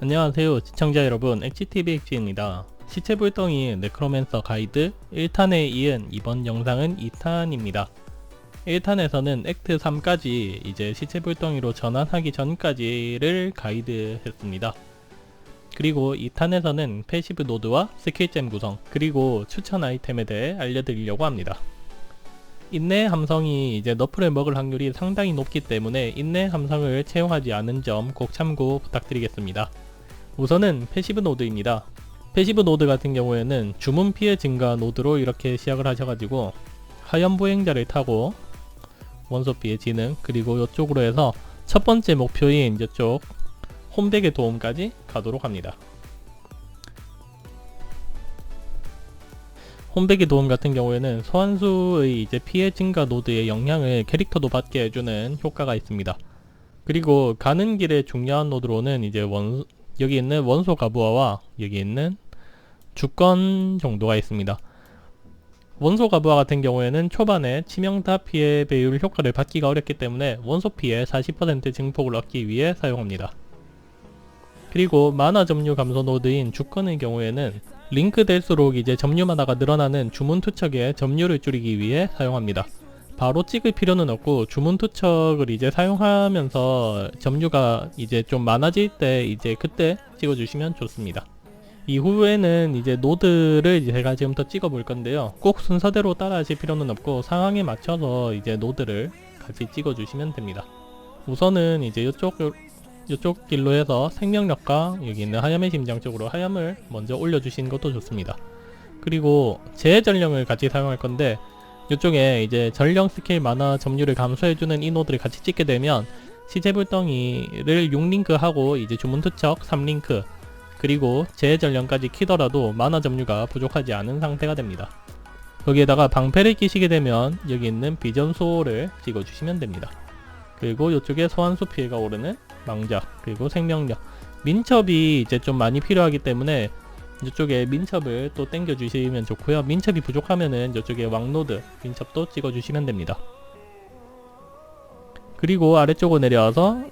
안녕하세요 시청자 여러분. HTVX입니다. 시체불덩이 네크로맨서 가이드 1탄에 이은 이번 영상은 2탄입니다. 1탄에서는 액트 3까지 이제 시체불덩이로 전환하기 전까지를 가이드했습니다. 그리고 2탄에서는 패시브 노드와 스킬잼 구성 그리고 추천 아이템에 대해 알려드리려고 합니다. 인내 함성이 이제 너프를 먹을 확률이 상당히 높기 때문에 인내 함성을 채용하지 않은 점 꼭 참고 부탁드리겠습니다. 우선은 패시브 노드입니다. 패시브 노드 같은 경우에는 주문 피해 증가 노드로 이렇게 시작을 하셔가지고 하얀 보행자를 타고 원소 피해 지능 그리고 이쪽으로 해서 첫 번째 목표인 이쪽 홈덱의 도움까지 가도록 합니다. 홈백의 도움 같은 경우에는 소환수의 이제 피해 증가 노드의 영향을 캐릭터도 받게 해주는 효과가 있습니다. 그리고 가는 길에 중요한 노드로는 이제 원 여기 있는 원소 가부아와 여기 있는 주권 정도가 있습니다. 원소 가부아 같은 경우에는 초반에 치명타 피해 배율 효과를 받기가 어렵기 때문에 원소 피해 40% 증폭을 얻기 위해 사용합니다. 그리고 만화 점유 감소 노드인 주권의 경우에는 링크 될수록 이제 점유 만화가 늘어나는 주문 투척에 점유를 줄이기 위해 사용합니다. 바로 찍을 필요는 없고 주문 투척을 이제 사용하면서 점유가 이제 좀 많아질 때 이제 그때 찍어주시면 좋습니다. 이후에는 이제 노드를 제가 지금부터 찍어 볼 건데요. 꼭 순서대로 따라 하실 필요는 없고 상황에 맞춰서 이제 노드를 같이 찍어 주시면 됩니다. 우선은 이제 이쪽 이쪽 길로 해서 생명력과 여기 있는 하염의 심장 쪽으로 하염을 먼저 올려주시는 것도 좋습니다. 그리고 재전령을 같이 사용할 건데 이쪽에 이제 전령 스킬 만화 점유를 감소해주는 이 노드를 같이 찍게 되면 시체불덩이를 6링크하고 이제 주문투척 3링크 그리고 재전령까지 키더라도 만화 점유가 부족하지 않은 상태가 됩니다. 거기에다가 방패를 끼시게 되면 여기 있는 비전소를 찍어주시면 됩니다. 그리고 이쪽에 소환수 피해가 오르는 망자 그리고 생명력 민첩이 이제 좀 많이 필요하기 때문에 이쪽에 민첩을 또 땡겨 주시면 좋고요. 민첩이 부족하면은 이쪽에 왕노드 민첩도 찍어 주시면 됩니다. 그리고 아래쪽으로 내려와서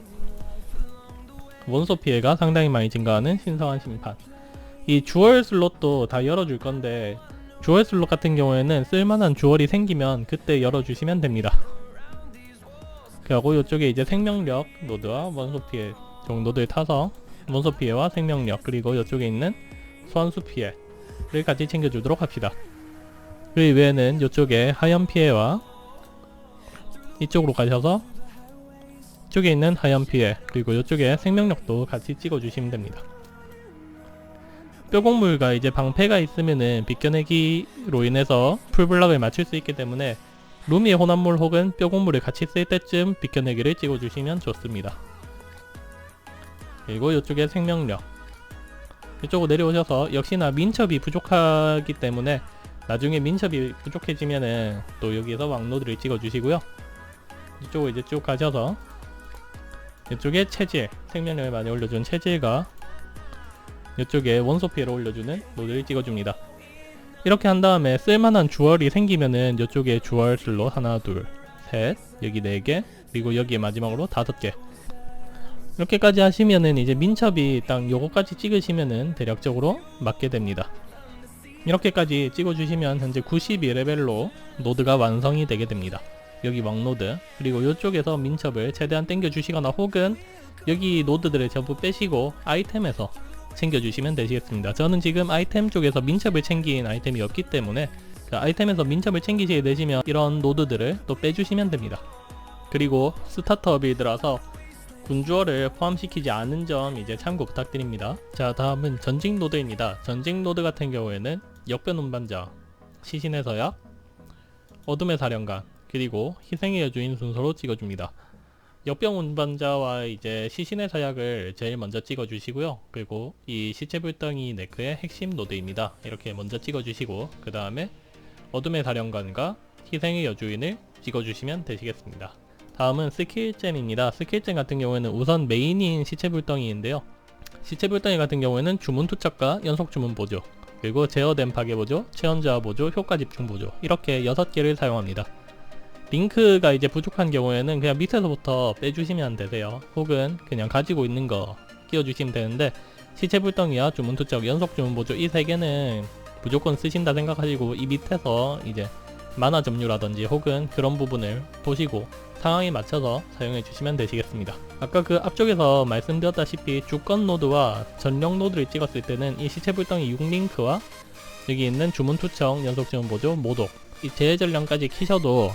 원소 피해가 상당히 많이 증가하는 신성한 심판. 이 주얼 슬롯도 다 열어줄 건데 주얼 슬롯 같은 경우에는 쓸만한 주얼이 생기면 그때 열어주시면 됩니다. 그리고 이쪽에 이제 생명력 노드와 원소 피해 정도들 타서 원소 피해와 생명력 그리고 이쪽에 있는 소환수 피해를 같이 챙겨주도록 합시다. 그 이외에는 이쪽에 하얀 피해와 이쪽으로 가셔서 이쪽에 있는 하얀 피해 그리고 이쪽에 생명력도 같이 찍어주시면 됩니다. 뼈곡물과 이제 방패가 있으면은 비껴내기로 인해서 풀블락을 맞출 수 있기 때문에 루미의 혼합물 혹은 뼈곡물을 같이 쓸 때쯤 비껴내기를 찍어주시면 좋습니다. 그리고 이쪽에 생명력 이쪽으로 내려오셔서 역시나 민첩이 부족하기 때문에 나중에 민첩이 부족해지면은 또 여기에서 왕노드를 찍어주시고요. 이쪽으로 이제 쭉 가셔서 이쪽에 체질, 생명력을 많이 올려준 체질과 이쪽에 원소 피해를 올려주는 노드를 찍어줍니다. 이렇게 한 다음에 쓸만한 주얼이 생기면은 이쪽에 주얼 슬롯 하나 둘 셋 여기 네 개 그리고 여기에 마지막으로 다섯 개 이렇게까지 하시면은 이제 민첩이 딱 요거까지 찍으시면은 대략적으로 맞게 됩니다 이렇게까지 찍어주시면 현재 92레벨로 노드가 완성이 되게 됩니다 여기 왕노드 그리고 이쪽에서 민첩을 최대한 땡겨 주시거나 혹은 여기 노드들을 전부 빼시고 아이템에서 챙겨주시면 되시겠습니다. 저는 지금 아이템 쪽에서 민첩을 챙긴 아이템이 없기 때문에 그 아이템에서 민첩을 챙기시게 되시면 이런 노드들을 또 빼주시면 됩니다. 그리고 스타터 빌드라서 군주어를 포함시키지 않은 점 이제 참고 부탁드립니다. 자 다음은 전직 노드입니다. 전직 노드 같은 경우에는 역변 운반자, 시신의 서약, 어둠의 사령관, 그리고 희생의 여주인 순서로 찍어줍니다. 역병 운반자와 이제 시신의 사약을 제일 먼저 찍어 주시고요 그리고 이 시체불덩이 네크의 핵심 노드입니다 이렇게 먼저 찍어 주시고 그 다음에 어둠의 사령관과 희생의 여주인을 찍어 주시면 되시겠습니다 다음은 스킬잼입니다. 스킬잼 같은 경우에는 우선 메인인 시체불덩이인데요. 시체불덩이 같은 경우에는 주문 투척과 연속 주문 보조 그리고 제어된 파괴 보조, 체온저하 보조, 효과 집중 보조 이렇게 6개를 사용합니다. 링크가 이제 부족한 경우에는 그냥 밑에서부터 빼주시면 되세요. 혹은 그냥 가지고 있는 거 끼워주시면 되는데 시체 불덩이와 주문 투척, 연속 주문 보조 이 세 개는 무조건 쓰신다 생각하시고 이 밑에서 이제 만화 점유라든지 혹은 그런 부분을 보시고 상황에 맞춰서 사용해 주시면 되시겠습니다. 아까 그 앞쪽에서 말씀드렸다시피 주권 노드와 전용 노드를 찍었을 때는 이 시체 불덩이 6링크와 여기 있는 주문 투척, 연속 주문 보조, 모독 이 재해 전령까지 키셔도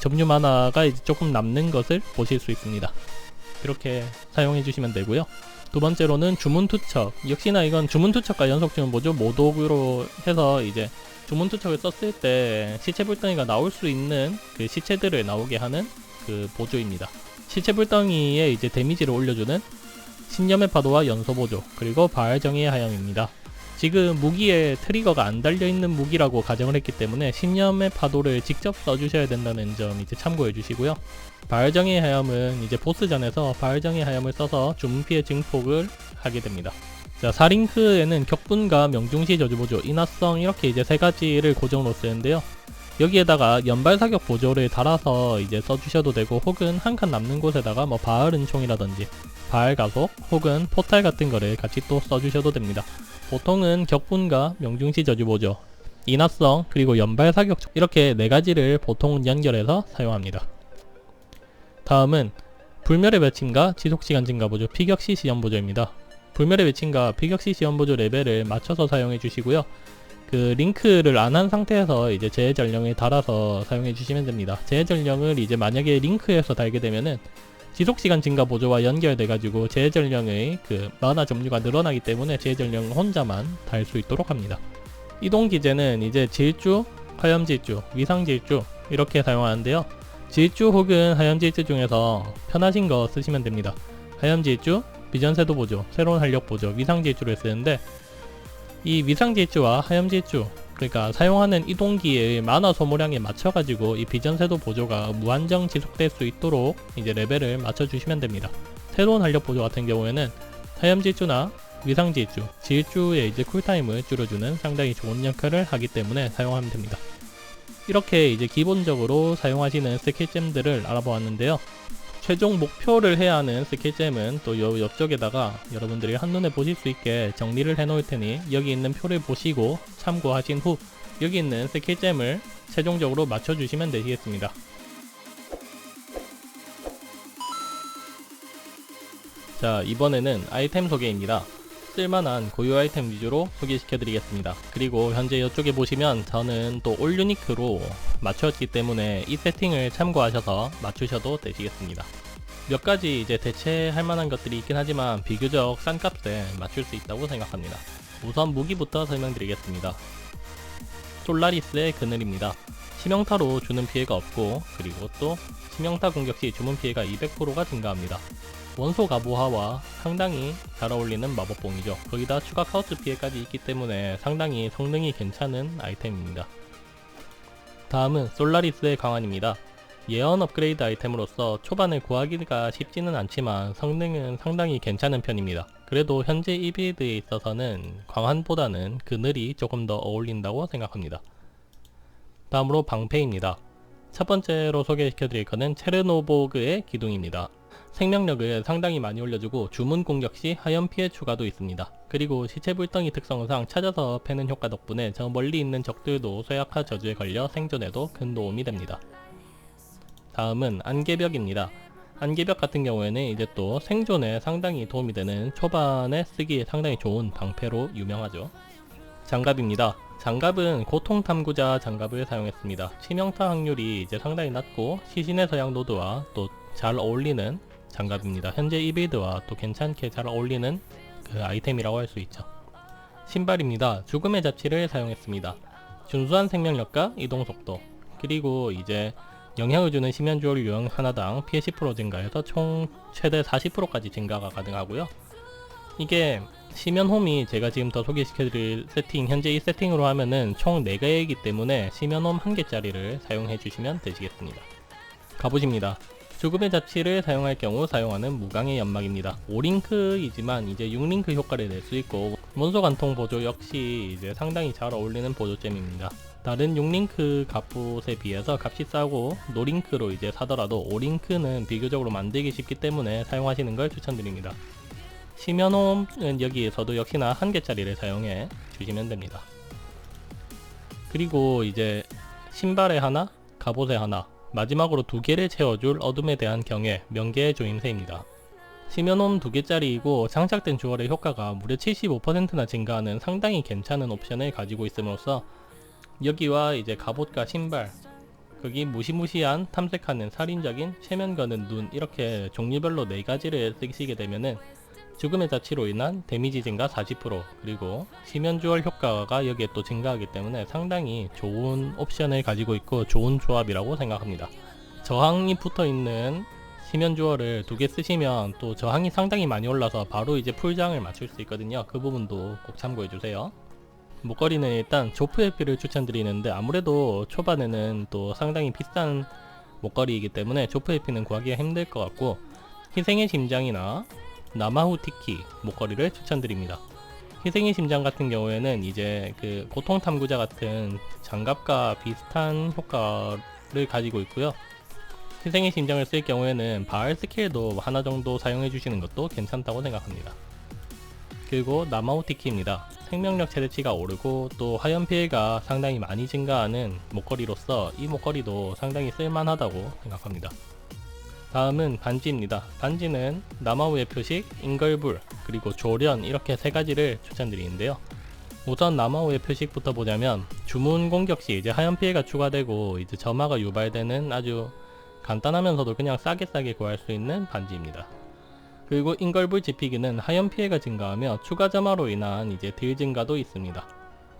점유 만화가 조금 남는 것을 보실 수 있습니다. 이렇게 사용해 주시면 되고요. 두 번째로는 주문 투척. 역시나 이건 주문 투척과 연속 주문 보조 모독으로 해서 이제 주문 투척을 썼을 때 시체 불덩이가 나올 수 있는 그 시체들을 나오게 하는 그 보조입니다. 시체 불덩이에 이제 데미지를 올려주는 신념의 파도와 연소 보조 그리고 바알 정의의 하염입니다. 지금 무기에 트리거가 안 달려 있는 무기라고 가정을 했기 때문에 신념의 파도를 직접 써주셔야 된다는 점 이제 참고해 주시고요. 바알정의 하염은 이제 보스전에서 바알정의 하염을 써서 피해 증폭을 하게 됩니다. 자, 4링크에는 격분과 명중시 저주보조, 인화성 이렇게 이제 세 가지를 고정으로 쓰는데요. 여기에다가 연발 사격 보조를 달아서 이제 써주셔도 되고 혹은 한 칸 남는 곳에다가 뭐 바알 은총이라든지 바알 가속 혹은 포탈 같은 거를 같이 또 써주셔도 됩니다. 보통은 격분과 명중시 저주보조, 인화성 그리고 연발 사격 이렇게 네 가지를 보통은 연결해서 사용합니다. 다음은 불멸의 외침과 지속시간 증가 보조, 피격시 시험 보조입니다. 불멸의 외침과 피격시 시험 보조 레벨을 맞춰서 사용해 주시고요. 그 링크를 안 한 상태에서 이제 재해 전령에 달아서 사용해 주시면 됩니다. 재해 전령을 이제 만약에 링크에서 달게 되면은 지속 시간 증가 보조와 연결돼 가지고 재해 전령의 그 만화 점유가 늘어나기 때문에 재해 전령 혼자만 달 수 있도록 합니다. 이동 기제는 이제 질주, 화염 질주, 위상 질주 이렇게 사용하는데요. 질주 혹은 하염 질주 중에서 편하신 거 쓰시면 됩니다. 하염 질주, 비전 세도 보조, 새로운 활력 보조, 위상 질주를 쓰는데 이 위상 질주와 하염 질주 그러니까 사용하는 이동기의 만화 소모량에 맞춰가지고 이 비전 세도 보조가 무한정 지속될 수 있도록 이제 레벨을 맞춰주시면 됩니다. 새로운 활력 보조 같은 경우에는 하염 질주나 위상 질주, 질주의 이제 쿨타임을 줄여주는 상당히 좋은 역할을 하기 때문에 사용하면 됩니다. 이렇게 이제 기본적으로 사용하시는 스킬잼들을 알아보았는데요. 최종 목표를 해야 하는 스킬잼은 또 요 옆쪽에다가 여러분들이 한눈에 보실 수 있게 정리를 해 놓을 테니 여기 있는 표를 보시고 참고하신 후 여기 있는 스킬잼을 최종적으로 맞춰주시면 되시겠습니다. 자 이번에는 아이템 소개입니다. 쓸만한 고유 아이템 위주로 소개시켜 드리겠습니다. 그리고 현재 이쪽에 보시면 저는 또 올 유니크로 맞췄기 때문에 이 세팅을 참고하셔서 맞추셔도 되시겠습니다. 몇 가지 이제 대체할 만한 것들이 있긴 하지만 비교적 싼 값에 맞출 수 있다고 생각합니다. 우선 무기부터 설명드리겠습니다. 솔라리스의 그늘입니다. 치명타로 주는 피해가 없고 그리고 또 치명타 공격 시 주문 피해가 200%가 증가합니다. 원소 가보하와 상당히 잘 어울리는 마법봉이죠. 거기다 추가 카우스 피해까지 있기 때문에 상당히 성능이 괜찮은 아이템입니다. 다음은 솔라리스의 강환입니다. 예언 업그레이드 아이템으로서 초반에 구하기가 쉽지는 않지만 성능은 상당히 괜찮은 편입니다. 그래도 현재 이 빌드에 있어서는 광환보다는 그늘이 조금 더 어울린다고 생각합니다. 다음으로 방패입니다. 첫 번째로 소개시켜드릴 것은 체르노보그의 기둥입니다. 생명력을 상당히 많이 올려주고 주문 공격 시 하염 피해 추가도 있습니다. 그리고 시체 불덩이 특성상 찾아서 패는 효과 덕분에 저 멀리 있는 적들도 쇠약화 저주에 걸려 생존에도 큰 도움이 됩니다. 다음은 안개벽입니다. 안개벽 같은 경우에는 이제 또 생존에 상당히 도움이 되는 초반에 쓰기에 상당히 좋은 방패로 유명하죠. 장갑입니다. 장갑은 고통 탐구자 장갑을 사용했습니다. 치명타 확률이 이제 상당히 낮고 시신의 서양 노드와 또 잘 어울리는 장갑입니다. 현재 이 빌드와 또 괜찮게 잘 어울리는 그 아이템이라고 할 수 있죠. 신발입니다. 죽음의 자치를 사용했습니다. 준수한 생명력과 이동 속도 그리고 이제 영향을 주는 심연 주얼 유형 하나당 피해 10% 증가해서 총 최대 40%까지 증가가 가능하고요. 이게 심연홈이 제가 지금 더 소개시켜드릴 세팅 현재 이 세팅으로 하면은 총 4개이기 때문에 심연홈 1개짜리를 사용해 주시면 되시겠습니다. 가보십니다. 죽음의 자치를 사용할 경우 사용하는 무광의 연막입니다. 5링크이지만 이제 6링크 효과를 낼 수 있고 원소 관통 보조 역시 이제 상당히 잘 어울리는 보조잼입니다. 다른 6링크 값봇에 비해서 값이 싸고 노링크로 이제 사더라도 5링크는 비교적으로 만들기 쉽기 때문에 사용하시는 걸 추천드립니다. 심연홈은 여기에서도 역시나 한 개짜리를 사용해 주시면 됩니다. 그리고 이제 신발에 하나, 갑옷에 하나, 마지막으로 두 개를 채워줄 어둠에 대한 경외, 명계의 조임새입니다. 심연홈 두 개짜리이고 장착된 주얼의 효과가 무려 75%나 증가하는 상당히 괜찮은 옵션을 가지고 있음으로써 여기와 이제 갑옷과 신발, 거기 무시무시한 탐색하는 살인적인 최면 거는 눈 이렇게 종류별로 네 가지를 쓰시게 되면은 죽음의 자치로 인한 데미지 증가 40% 그리고 시면 주얼 효과가 여기에 또 증가하기 때문에 상당히 좋은 옵션을 가지고 있고 좋은 조합이라고 생각합니다. 저항이 붙어 있는 시면 주얼을 두 개 쓰시면 또 저항이 상당히 많이 올라서 바로 이제 풀장을 맞출 수 있거든요. 그 부분도 꼭 참고해 주세요. 목걸이는 일단 조프 해피를 추천드리는데 아무래도 초반에는 또 상당히 비싼 목걸이이기 때문에 조프 해피는 구하기가 힘들 것 같고 희생의 심장이나 나마후 티키 목걸이를 추천드립니다. 희생의 심장 같은 경우에는 이제 그 고통 탐구자 같은 장갑과 비슷한 효과를 가지고 있고요. 희생의 심장을 쓸 경우에는 바알 스킬도 하나 정도 사용해 주시는 것도 괜찮다고 생각합니다. 그리고 나마우 티키입니다. 생명력 최대치가 오르고 또 화염 피해가 상당히 많이 증가하는 목걸이로서 이 목걸이도 상당히 쓸만하다고 생각합니다. 다음은 반지입니다. 반지는 나마우의 표식, 인걸불, 그리고 조련 이렇게 세 가지를 추천드리는데요. 우선 나마우의 표식부터 보자면 주문 공격 시 이제 하얀 피해가 추가되고 이제 점화가 유발되는 아주 간단하면서도 그냥 싸게 싸게 구할 수 있는 반지입니다. 그리고 인걸불 지피기는 하얀 피해가 증가하며 추가 점화로 인한 이제 딜 증가도 있습니다.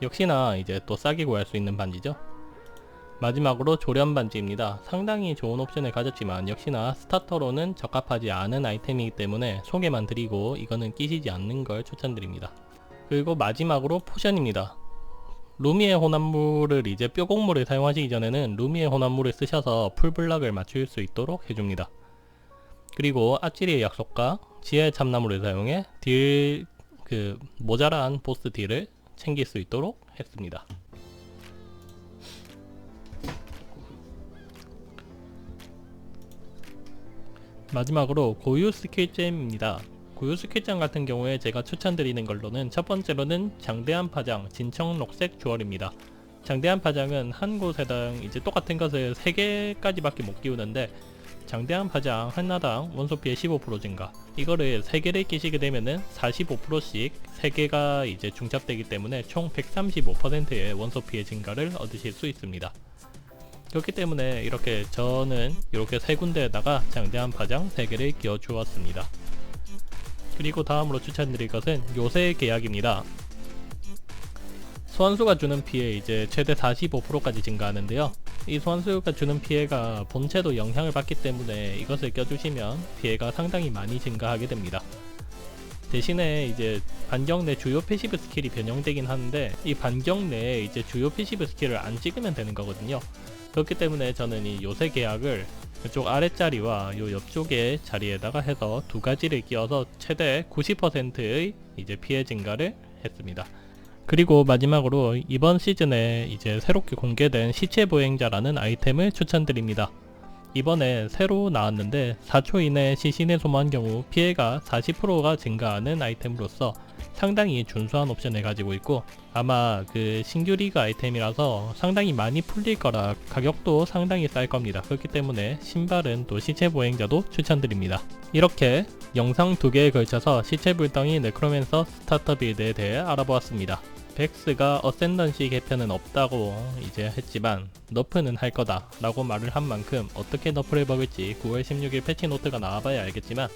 역시나 이제 또 싸게 구할 수 있는 반지죠. 마지막으로 조련 반지입니다. 상당히 좋은 옵션을 가졌지만 역시나 스타터로는 적합하지 않은 아이템이기 때문에 소개만 드리고 이거는 끼시지 않는 걸 추천드립니다. 그리고 마지막으로 포션입니다. 루미의 혼합물을 이제 뼈곡물을 사용하시기 전에는 루미의 혼합물을 쓰셔서 풀블락을 맞출 수 있도록 해줍니다. 그리고 아찌리의 약속과 지혜의 참나무를 사용해 딜, 그, 모자란 보스 딜을 챙길 수 있도록 했습니다. 마지막으로 고유 스킬잼입니다. 고유 스킬잼 같은 경우에 제가 추천드리는 걸로는 첫 번째로는 장대한 파장 진청 녹색 주얼입니다. 장대한 파장은 한 곳에당 이제 똑같은 것을 3개까지밖에 못 끼우는데 장대한 파장 하나당 원소 피해 15% 증가 이거를 3개를 끼시게 되면은 45%씩 3개가 이제 중첩되기 때문에 총 135%의 원소 피해 증가를 얻으실 수 있습니다. 그렇기 때문에 이렇게 저는 이렇게 세 군데에다가 장대한 파장 3개를 끼워 주었습니다. 그리고 다음으로 추천드릴 것은 요새 계약입니다. 소환수가 주는 피해 이제 최대 45%까지 증가하는데요. 이 소환수가 주는 피해가 본체도 영향을 받기 때문에 이것을 껴주시면 피해가 상당히 많이 증가하게 됩니다. 대신에 이제 반경 내 주요 패시브 스킬이 변형되긴 하는데 이 반경 내에 이제 주요 패시브 스킬을 안 찍으면 되는 거거든요. 그렇기 때문에 저는 이 요새 계약을 이쪽 아랫자리와 요 옆쪽의 자리에다가 해서 두 가지를 끼워서 최대 90%의 이제 피해 증가를 했습니다. 그리고 마지막으로 이번 시즌에 이제 새롭게 공개된 시체 보행자라는 아이템을 추천드립니다. 이번에 새로 나왔는데 4초 이내 시신에 소모한 경우 피해가 40%가 증가하는 아이템으로서 상당히 준수한 옵션을 가지고 있고 아마 그 신규 리그 아이템이라서 상당히 많이 풀릴 거라 가격도 상당히 쌀 겁니다. 그렇기 때문에 신발은 또 시체 보행자도 추천드립니다. 이렇게 영상 두 개에 걸쳐서 시체 불덩이 네크로맨서 스타터 빌드에 대해 알아보았습니다. 백스가 어센던시 개편은 없다고 이제 했지만 너프는 할 거다 라고 말을 한 만큼 어떻게 너프를 먹을지 9월 16일 패치 노트가 나와봐야 알겠지만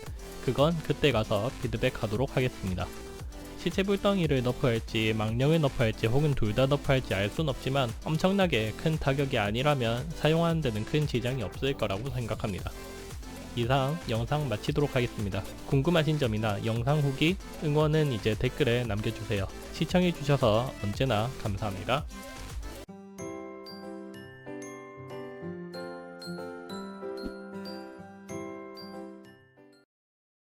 그건 그때 가서 피드백 하도록 하겠습니다. 시체 불덩이를 너프할지 망령을 너프할지 혹은 둘다 너프할지 알 순 없지만 엄청나게 큰 타격이 아니라면 사용하는 데는 큰 지장이 없을 거라고 생각합니다. 이상 영상 마치도록 하겠습니다. 궁금하신 점이나 영상 후기, 응원은 이제 댓글에 남겨주세요. 시청해주셔서 언제나 감사합니다.